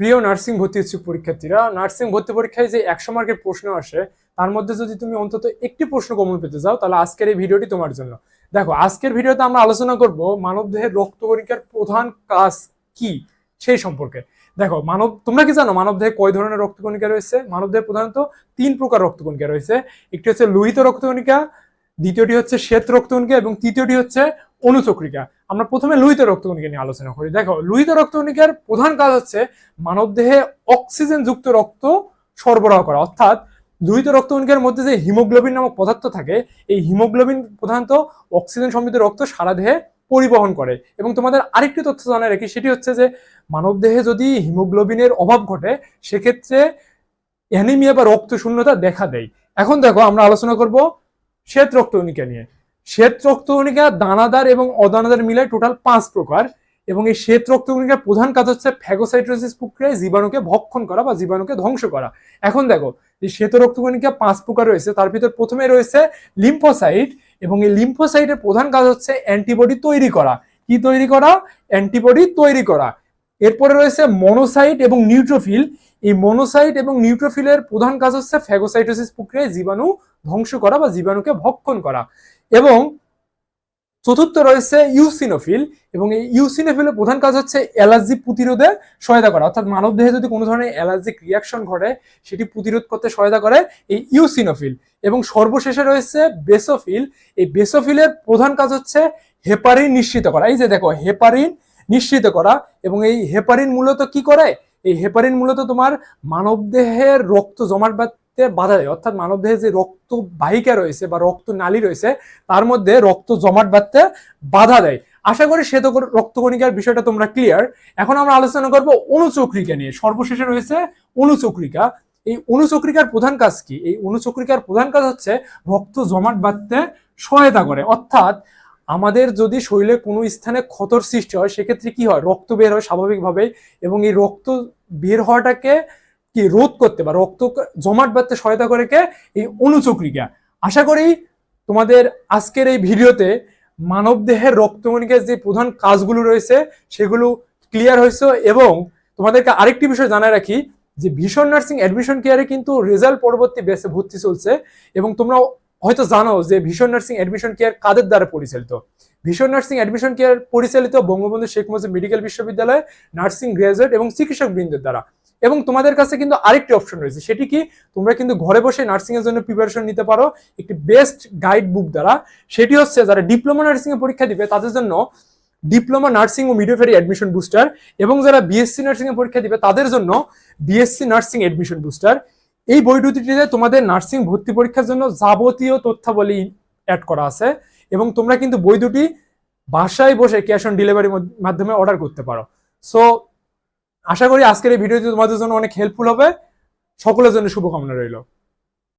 প্রিয় নার্সিং ভর্তি ইচ্ছুক পরীক্ষার্থীরা। নার্সিং ভর্তি পরীক্ষায় যে একশো মার্কের প্রশ্ন আসে, তার মধ্যে যদি তুমি অন্তত একটি প্রশ্ন কমন পেতে চাও, তাহলে আজকের এই ভিডিওটি তোমার জন্য। দেখো, আজকের ভিডিওতে আমরা আলোচনা করব মানবদেহের রক্ত পরীক্ষার প্রধান কাজ কি সেই সম্পর্কে। দেখো, মানব, তোমরা কি জানো মানবদেহে কয় ধরনের রক্তকণিকা রয়েছে? মানবদেহে প্রধানত তিন প্রকার রক্তকণিকা রয়েছে। একটি হচ্ছে লোহিত রক্তকণিকা দ্বিতীয়টি হচ্ছে শ্বেত রক্তকণিকা এবং তৃতীয়টি হচ্ছে অনুচক্রিকা। আমরা প্রথমে লোহিত রক্তকণিকা নিয়ে আলোচনা করি। দেখো, লোহিত রক্তকণিকার প্রধান কাজ হচ্ছে মানবদেহে অক্সিজেন যুক্ত রক্ত সরবরাহ করা। অর্থাৎ লোহিত রক্তকণিকার মধ্যে যে হিমোগ্লোবিন নামক পদার্থ থাকে, এই হিমোগ্লোবিন প্রধানত অক্সিজেন সমৃদ্ধ রক্ত সারা দেহে পরিবহন করে। এবং তোমাদের আরেকটি তথ্য জানা রাখি, সেটি হচ্ছে যে মানবদেহে যদি হিমোগ্লোবিনের অভাব ঘটে, সেক্ষেত্রে অ্যানিমিয়া বা রক্ত শূন্যতা দেখা দেয়। এখন দেখো, আমরা আলোচনা করব শ্বেত রক্তকণিকা নিয়ে। শ্বেত রক্তকণিকা দানাদার এবং অদানাদার মিলে টোটাল পাঁচ প্রকার। এবং এই শ্বেত রক্তকণিকার প্রধান কাজ হচ্ছে ফ্যাগোসাইটোসিস প্রক্রিয়ায় জীবাণুকে ভক্ষণ করা বা জীবাণুকে ধ্বংস করা। এখন দেখো, এই শ্বেত রক্তকণিকা পাঁচ প্রকার রয়েছে। তার ভিতর প্রথমে রয়েছে লিম্ফোসাইট এবং এই লিম্ফোসাইটের প্রধান কাজ হচ্ছে অ্যান্টিবডি তৈরি করা। কি তৈরি করা? অ্যান্টিবডি তৈরি করা। এরপরে রয়েছে মনোসাইট এবং নিউট্রোফিল এই মনোসাইট এবং নিউট্রোফিলের প্রধান কাজ হচ্ছে ফ্যাগোসাইটোসিস প্রক্রিয়ায় জীবাণু ধ্বংস করা বা জীবাণুকে ভক্ষণ করা। এবং চতুর্থ রয়েছে ইউসিনোফিল এবং এই ইউসিনোফিলের প্রধান কাজ হচ্ছে অ্যালার্জি প্রতিরোধে সহায়তা করা। অর্থাৎ মানবদেহে যদি কোনো ধরনের অ্যালার্জিক রিয়াকশন ঘটে, সেটি প্রতিরোধ করতে সহায়তা করে এই ইউসিনোফিল এবং সর্বশেষে রয়েছে বেসোফিল এই বেসোফিলের প্রধান কাজ হচ্ছে হেপারিন নিশ্চিত করা। এই যে দেখো হেপারিন নিশ্চিত করা এবং এই হেপারিন মূলত কি করে? এই হেপারিন মূলত তোমার মানবদেহের রক্ত জমাট বাঁধতে বাধা দেয়। অর্থাৎ মানবদেহে যে রক্ত বাহিকা রয়েছে বা রক্ত নালী রয়েছে, তার মধ্যে রক্ত জমাট বাঁধতে বাধা দেয়। আশা করি সে শ্বেত রক্তকণিকার বিষয়টা তোমরা ক্লিয়ার এখন আমরা আলোচনা করব অনুচক্রিকা নিয়ে। সর্বশেষে রয়েছে অনুচক্রিকা। এই অনুচক্রিকার প্রধান কাজ কি? এই অনুচক্রিকার প্রধান কাজ হচ্ছে রক্ত জমাট বাঁধতে সহায়তা করে। অর্থাৎ আমাদের যদি শরীরে কোনো স্থানে ক্ষতর সৃষ্টি হয়, সেক্ষেত্রে কি হয়? রক্ত বের হয় স্বাভাবিকভাবে এবং এই রক্ত বের হওয়াটাকে কি রোধ করতে বা রক্ত জমাট বাঁধতে সহায়তা করে কে? এই অনুচক্রিকা। আশা করি তোমাদের আজকের এই ভিডিওতে মানবদেহের রক্তকণিকার যে প্রধান কাজগুলো রয়েছে, সেগুলো ক্লিয়ার হয়েছে এবং তোমাদেরকে আরেকটি বিষয় জানায় রাখি যে ভীষণ নার্সিং অ্যাডমিশন কেয়ারে কিন্তু রেজাল্ট পরবর্তী বেসে ভর্তি চলছে এবং তোমরা হয়তো জানো যে ভীষণ নার্সিং অ্যাডমিশন কেয়ার কাদের দ্বারা পরিচালিত? ভীষণ নার্সিং অ্যাডমিশন কেয়ার পরিচালিত বঙ্গবন্ধু শেখ মুজিব মেডিকেল বিশ্ববিদ্যালয় নার্সিং গ্রাজুয়েট এবং চিকিৎসক বৃন্দের দ্বারা। এবং তোমাদের কাছে কিন্তু আরেকটি অপশন রয়েছে, সেটি কি? তোমরা কিন্তু ঘরে বসে নার্সিং এর জন্য প্রিপারেশন নিতে পারো, একটি বেস্ট গাইড বুক দ্বারা। সেটি হচ্ছে যারা ডিপ্লোমা নার্সিং এ পরীক্ষা দিবে, তাদের জন্য ডিপ্লোমা নার্সিং ও মিডিওফেরি অ্যাডমিশন বুস্টার এবং যারা বিএসসি নার্সিং এ পরীক্ষা দিবে, তাদের জন্য বিএসসি নার্সিং অ্যাডমিশন বুস্টার এই বই দুটিতে তোমাদের নার্সিং ভর্তি পরীক্ষার জন্য যাবতীয় তথ্যাবলী অ্যাড করা আছে এবং তোমরা কিন্তু বই দুটি বাসায় বসে ক্যাশ অন ডেলিভারির মাধ্যমে অর্ডার করতে পারো। সো আশা করি আজকের এই ভিডিওটি তোমাদের জন্য অনেক হেল্পফুল হবে। সকলের জন্য শুভকামনা রইল।